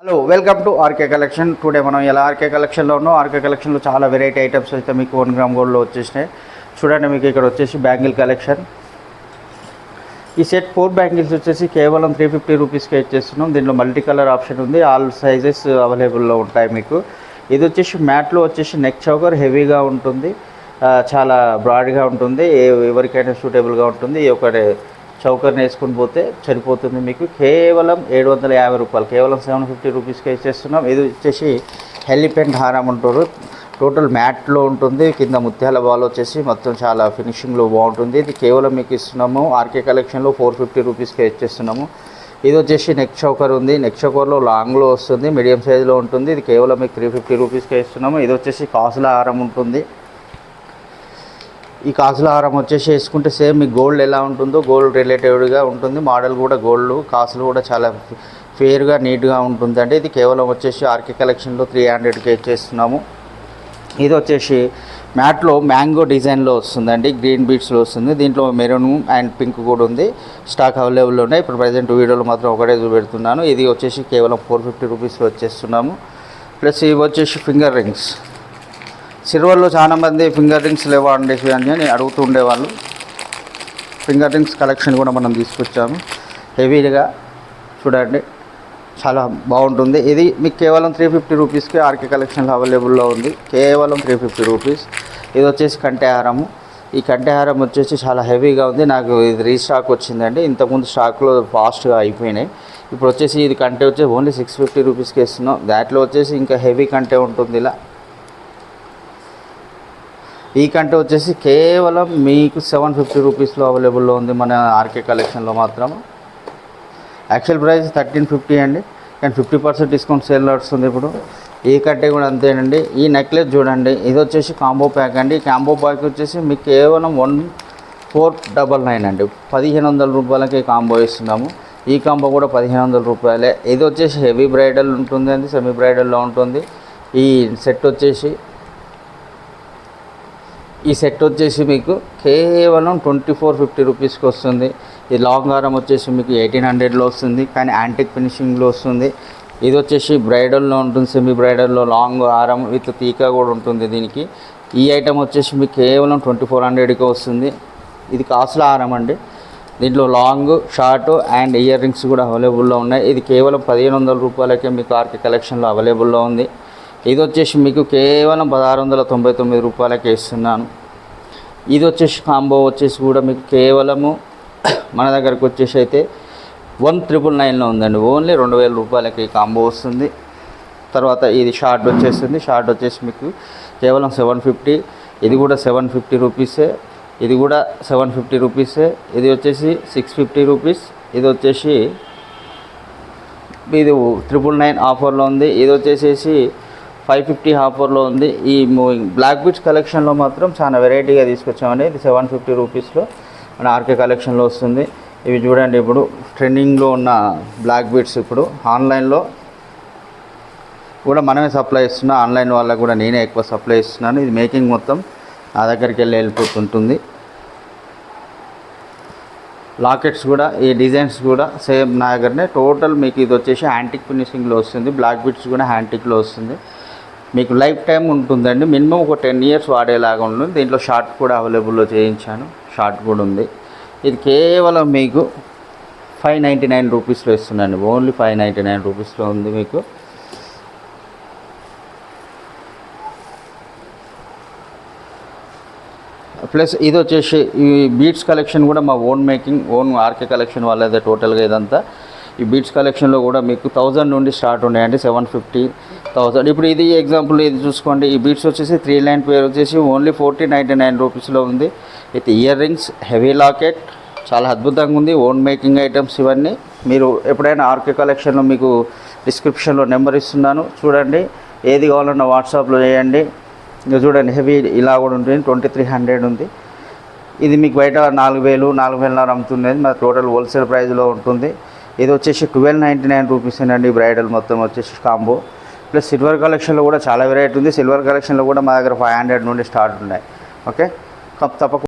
Hello welcome to RK collection. Today మనం ఎలా RK కలెక్షన్లో ఉన్నాం ఆర్కే కలెక్షన్లో చాలా వెరైటీ ఐటమ్స్ అయితే మీకు వన్ గ్రామ్ గోల్డ్లో వచ్చేసినాయి. చూడండి మీకు ఇక్కడ వచ్చేసి బ్యాంగిల్ కలెక్షన్. ఈ సెట్ ఫోర్ బ్యాంగిల్స్ వచ్చేసి కేవలం త్రీ ఫిఫ్టీ రూపీస్కే ఇచ్చేస్తున్నాం. దీంట్లో మల్టీ కలర్ ఆప్షన్ ఉంది. ఆల్ సైజెస్ అవైలబుల్లో ఉంటాయి మీకు. ఇది వచ్చేసి మ్యాట్లో వచ్చేసి నెక్ చౌకర్ హెవీగా ఉంటుంది. చాలా బ్రాడ్గా ఉంటుంది. ఎవరికైనా సూటబుల్గా ఉంటుంది. ఈ చౌకర్ని వేసుకుని పోతే సరిపోతుంది మీకు. కేవలం ఏడు వందల యాభై రూపాయలు కేవలం సెవెన్ ఫిఫ్టీ రూపీస్కి ఇచ్చేస్తున్నాం. ఇది వచ్చేసి హెలిపెంట్ హారం అంటారు. టోటల్ మ్యాట్లో ఉంటుంది కింద ముత్యాల బాల్ వచ్చేసి మొత్తం చాలా ఫినిషింగ్లో బాగుంటుంది. ఇది కేవలం మీకు ఇస్తున్నాము. ఆర్కే కలెక్షన్లో ఫోర్ ఫిఫ్టీ రూపీస్కి ఇచ్చేస్తున్నాము. ఇది వచ్చేసి నెక్ చౌకర్ ఉంది. నెక్ చౌకర్లో లాంగ్లో వస్తుంది మీడియం సైజులో ఉంటుంది. ఇది కేవలం మీకు త్రీ ఫిఫ్టీ రూపీస్కి ఇస్తున్నాము. ఇది వచ్చేసి కాసుల హారం ఉంటుంది. ఈ కాసుల హారం వచ్చేసి వేసుకుంటే సేమ్ మీ గోల్డ్ ఎలా ఉంటుందో గోల్డ్ రిలేటెడ్గా ఉంటుంది. మోడల్ కూడా గోల్డ్ కాసులు కూడా చాలా ఫేర్గా నీట్గా ఉంటుంది. అంటే ఇది కేవలం వచ్చేసి ఆర్కే కలెక్షన్లో త్రీ హండ్రెడ్కి ఇచ్చేస్తున్నాము. ఇది వచ్చేసి మ్యాట్లో మ్యాంగో డిజైన్లో వస్తుందండి. గ్రీన్ బీట్స్లో వస్తుంది. దీంట్లో మెరూన్ అండ్ పింక్ కూడా ఉంది. స్టాక్ అవైలబుల్ ఉన్నాయి. ఇప్పుడు ప్రజెంట్ వీడియోలో మాత్రం ఒకటే చూపెడుతున్నాను. ఇది వచ్చేసి కేవలం ఫోర్ ఫిఫ్టీ రూపీస్లో వచ్చేస్తున్నాము. ప్లస్ ఇవి వచ్చేసి ఫింగర్ రింగ్స్. సిల్వర్లో చాలామంది ఫింగర్ రింగ్స్ లేవా అండి అని నేను అడుగుతూ ఉండేవాళ్ళు. ఫింగర్ రింగ్స్ కలెక్షన్ కూడా మనం తీసుకొచ్చాము. హెవీగా చూడండి చాలా బాగుంటుంది. ఇది మీకు కేవలం త్రీ ఫిఫ్టీ రూపీస్కి ఆర్కే కలెక్షన్లో అవైలబుల్లో ఉంది. కేవలం త్రీ ఫిఫ్టీ రూపీస్. ఇది వచ్చేసి కంటేహారము ఈ కంటేహారం వచ్చేసి చాలా హెవీగా ఉంది. నాకు ఇది రీస్టాక్ వచ్చిందండి. ఇంతకుముందు స్టాక్లో ఫాస్ట్గా అయిపోయినాయి. ఇప్పుడు వచ్చేసి ఇది కంటే వచ్చేసి ఓన్లీ సిక్స్ ఫిఫ్టీ రూపీస్కి ఇస్తున్నాం. దాంట్లో వచ్చేసి ఇంకా హెవీ కంటే ఉంటుంది ఇలా ఈ కంటే వచ్చేసి కేవలం మీకు సెవెన్ ఫిఫ్టీ రూపీస్లో అవైలబుల్లో ఉంది మన ఆర్కే కలెక్షన్లో మాత్రం. యాక్చువల్ ప్రైస్ థర్టీన్ ఫిఫ్టీ అండి. కానీ ఫిఫ్టీ పర్సెంట్ డిస్కౌంట్ సేల్ నడుస్తుంది ఇప్పుడు. ఈ కట్టే కూడా అంతేనండి. ఈ నెక్లెస్ చూడండి. ఇది వచ్చేసి కాంబో ప్యాక్ అండి. కాంబో ప్యాక్ వచ్చేసి మీకు కేవలం వన్ ఫోర్ డబల్ నైన్ అండి. పదిహేను వందల రూపాయలకి కాంబో ఇస్తున్నాము ఈ కాంబో కూడా పదిహేను వందల రూపాయలే. ఇది వచ్చేసి హెవీ బ్రైడల్ ఉంటుంది అండి సెమీ బ్రైడల్లో ఉంటుంది. ఈ సెట్ వచ్చేసి ఈ సెట్ వచ్చేసి మీకు కేవలం ట్వంటీ ఫోర్ ఫిఫ్టీ రూపీస్కి వస్తుంది. ఈ లాంగ్ ఆరం వచ్చేసి మీకు ఎయిటీన్ హండ్రెడ్లో వస్తుంది. కానీ యాంటిక్ ఫినిషింగ్లో వస్తుంది. ఇది వచ్చేసి బ్రైడల్లో ఉంటుంది సెమీ బ్రైడల్లో లాంగ్ ఆరం విత్ తీకా కూడా ఉంటుంది దీనికి. ఈ ఐటమ్ వచ్చేసి మీకు కేవలం ట్వంటీ ఫోర్ హండ్రెడ్కి వస్తుంది. ఇది కాసుల హారం అండి. దీంట్లో long short and earrings కూడా అవైలబుల్లో ఉన్నాయి. ఇది కేవలం పదిహేను వందల రూపాయలకే మీకు ఆర్కే కలెక్షన్లో అవైలబుల్లో ఉంది. ఇది వచ్చేసి మీకు కేవలం పదహారు వందల తొంభై తొమ్మిది రూపాయలకే ఇస్తున్నాను. ఇది వచ్చేసి కాంబో వచ్చేసి కూడా మీకు కేవలము మన దగ్గరకు వచ్చేసి అయితే వన్ ట్రిపుల్ నైన్లో ఉందండి. ఓన్లీ రెండు వేల రూపాయలకి కాంబో వస్తుంది. తర్వాత ఇది షార్ట్ వచ్చేస్తుంది. షార్ట్ వచ్చేసి మీకు కేవలం సెవెన్ ఫిఫ్టీ. ఇది కూడా సెవెన్ ఫిఫ్టీ రూపీసే. ఇది కూడా సెవెన్ ఫిఫ్టీ రూపీసే. ఇది వచ్చేసి సిక్స్ ఫిఫ్టీ రూపీస్. ఇది వచ్చేసి ఇది ట్రిపుల్ నైన్ ఆఫర్లో ఉంది. ఇది వచ్చేసేసి ఫైవ్ ఫిఫ్టీ ఆఫర్లో ఉంది. ఈ మూవింగ్ బ్లాక్ బీచ్ కలెక్షన్లో మాత్రం చాలా వెరైటీగా తీసుకొచ్చామండి. ఇది సెవెన్ ఫిఫ్టీ రూపీస్లో. మన ఆర్కే కలెక్షన్లో వస్తుంది. ఇవి చూడండి ఇప్పుడు ట్రెండింగ్లో ఉన్న బ్లాక్ బీట్స్ ఇప్పుడు ఆన్లైన్లో కూడా మనమే సప్లై ఇస్తున్నాం ఆన్లైన్ వాళ్ళకు కూడా నేనే ఎక్కువ సప్లై ఇస్తున్నాను ఇది మేకింగ్ మొత్తం నా దగ్గరికి వెళ్ళి వెళ్ళిపోతుంటుంది. లాకెట్స్ కూడా ఈ డిజైన్స్ కూడా సేమ్ నా దగ్గరనే. టోటల్ మీకు ఇది వచ్చేసి యాంటిక్ ఫినిషింగ్లో వస్తుంది. బ్లాక్ బిట్స్ కూడా యాంటిక్లో వస్తుంది. మీకు లైఫ్ టైం ఉంటుందండి. మినిమం ఒక టెన్ ఇయర్స్ వాడేలాగా ఉంటుంది. దీంట్లో షార్ట్ కూడా అవైలబుల్లో చేయించాను. షార్ట్ కూడా ఉంది. ఇది కేవలం మీకు ఫైవ్ నైంటీ నైన్ రూపీస్లో ఇస్తున్నాను ఓన్లీ ఫైవ్ నైంటీ నైన్ రూపీస్లో ఉంది మీకు. ప్లస్ ఇది వచ్చేసి ఈ బీట్స్ కలెక్షన్ కూడా మా own making own RK collection వాళ్ళదే టోటల్గా ఇదంతా. ఈ బీట్స్ కలెక్షన్లో కూడా మీకు థౌజండ్ నుండి స్టార్ట్ ఉన్నాయండి సెవెన్ ఫిఫ్టీ థౌజండ్ ఇప్పుడు ఇది ఎగ్జాంపుల్ ఇది చూసుకోండి. ఈ బీట్స్ వచ్చేసి త్రీ లైన్ పేర్ వచ్చేసి ఓన్లీ ఫోర్టీ నైంటీ నైన్ రూపీస్లో ఉంది. With earrings heavy locket చాలా అద్భుతంగా ఉంది. ఓన్ మేకింగ్ ఐటమ్స్ ఇవన్నీ. మీరు ఎప్పుడైనా ఆర్కే కలెక్షన్లో మీకు డిస్క్రిప్షన్లో నెంబర్ ఇస్తున్నాను. చూడండి. ఏది కావాలన్నా వాట్సాప్లో చేయండి. ఇంకా చూడండి హెవీ ఇలా కూడా ఉంటుంది. ట్వంటీ త్రీ హండ్రెడ్ ఉంది. ఇది మీకు బయట నాలుగు వేలు నాలుగు వేలన్నర అమ్ముతుంది మా టోటల్ హోల్సేల్ ప్రైస్లో ఉంటుంది. ఇది వచ్చేసి ట్వెల్వ్ నైంటీ నైన్ రూపీస్ అండి బ్రైడల్ మొత్తం వచ్చేసి కాంబో. ప్లస్ సిల్వర్ కలెక్షన్లో కూడా చాలా వెరైటీ ఉంది. సిల్వర్ కలెక్షన్లో కూడా మా దగ్గర ఫైవ్ హండ్రెడ్ నుండి స్టార్ట్ ఉన్నాయి. ఓకే? తప్పకుండా